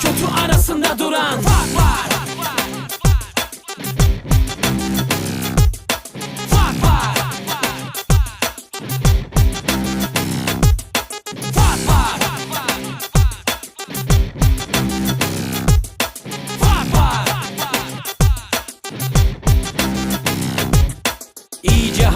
kötü arasında duran. Fark var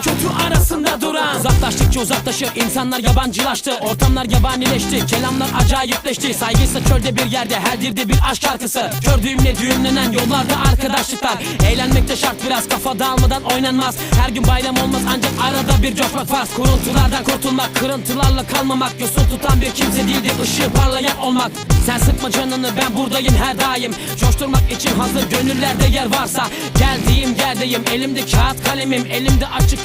kötü arasında duran. Uzaklaştıkça uzaklaşır insanlar yabancılaştı. Ortamlar yabanileşti kelamlar acayipleşti. Saygıysa çölde bir yerde her dilde bir aşk şarkısı. Kör düğümle düğümlenen yollarda arkadaşlıklar. Eğlenmek de şart biraz kafa dağılmadan oynanmaz. Her gün bayram olmaz ancak arada bir coşmak farz. Kuruntulardan kurtulmak kırıntılarla kalmamak. Yosun tutan bir kimse değildir ışığı parlayan olmak. Sen sıkma canını ben buradayım her daim. Coşturmak için hazır gönüllerde yer varsa Geldiğim yerdeyim elimde kağıt kalemim Elimde açık